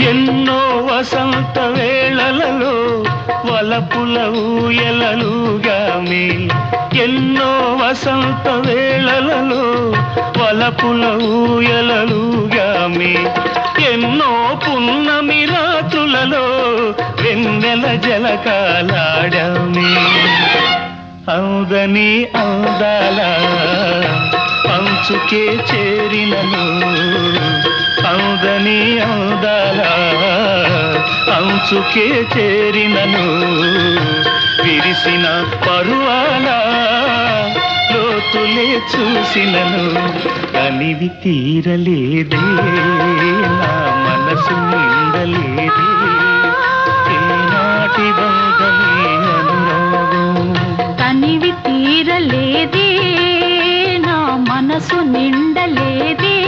ఎన్నో వసంత వేళలలో వలపుల ఊయలలుగామి ఎన్నో వసంత వేళలలో వలపుల ఊయలలుగామి ఎన్నో పున్నమి రాత్రులలో వెన్నెల జలకాలాడమే. అవుదని అందాల అంచుకే చేరినను. అవుదని అవుదాల అంచుకే చేరినను. విరిసిన పరువాల లోతులే చూసినను. కనివి తీరలేదే నా మనసు నిండలేదే. ఏనాటి బంధమే అనురాగం. తీరలేదే నా మనసు నిండలేదే.